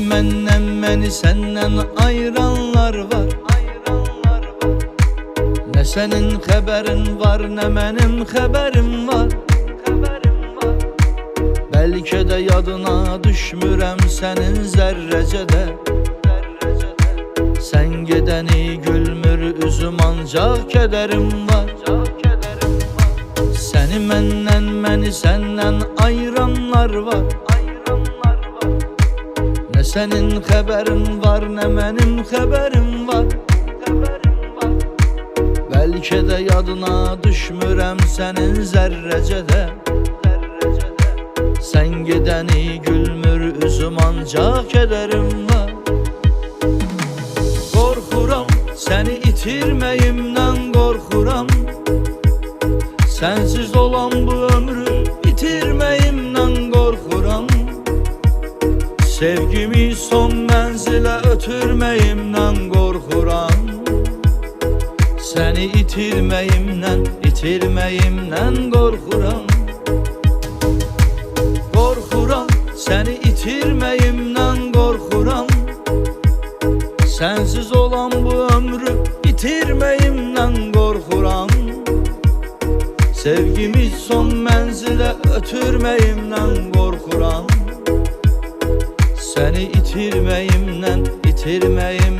menden məni səndən ayıranlar var. Nə sənin xəbərin var, nə mənim xəbərim var. Bəlkə də yadına düşmürəm sənin zərrəcə də Sən gedəni gülmür üzüm ancaq kədərim var. Səni məndən, məni səndən ayıranlar var Nə sənin xəbərin var, nə mənim xəbərim var? Bəlkə də yadına düşmürəm sənin zərrəcə də Sən gedəni gülmür üzüm ancaq kədərim var. Qorxuram səni itirməyimdən qorxuram Sənsiz olan bu ömrü Sevgimi son mənzilə ötürməyimdən qorxuram Səni itirməyimdən, itirməyimdən qorxuram Qorxuram, səni itirməyimdən qorxuram Sənsiz olan bu ömrü itirməyimdən qorxuram Sevgimi son mənzilə ötürməyimdən qorxuram Səni itirməyimdən, itirməyimdən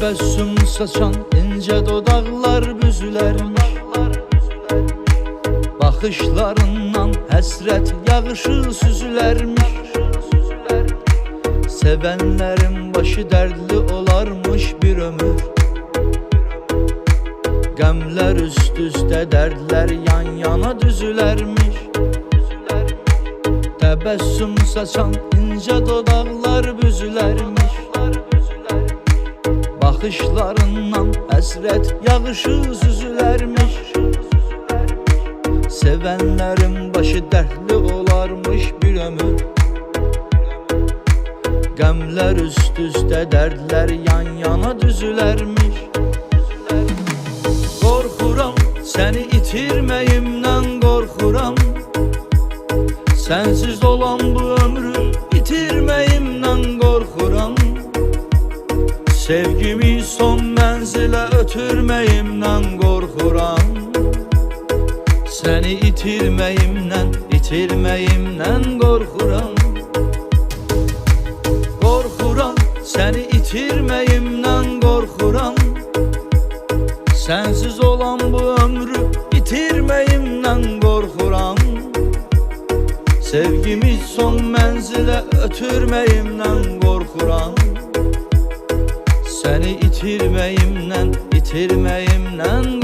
Təbəssüm saçan incə dodaqlar büzülərmiş Baxışlarından həsrət yağışı süzülərmiş Sevənlərin başı dərdli olarmış bir ömür. Qəmlər üst-üstə dərdlər yan-yana düzülərmiş Təbəssüm saçan incə dodaqlar büzülərmiş Baxışlarından həsrət yağışı süzülərmiş Sevənlərin başı dərdli olarmış bir ömür. Qəmlər üst-üstə dərdlər yan-yana düzülərmiş Qorxuram səni itirməyimdən qorxuram Sənsiz olan bu ömrü itirməyimdən Sevgimi son mənzilə ötürməyimdən qorxuram Səni itirməyimdən, itirməyimdən qorxuram Qorxuram, səni itirməyimdən qorxuram Sənsiz olan bu ömrü itirməyimdən qorxuram Sevgimi son mənzilə ötürməyimdən qorxuram seni itirməyimlə, itirməyimlə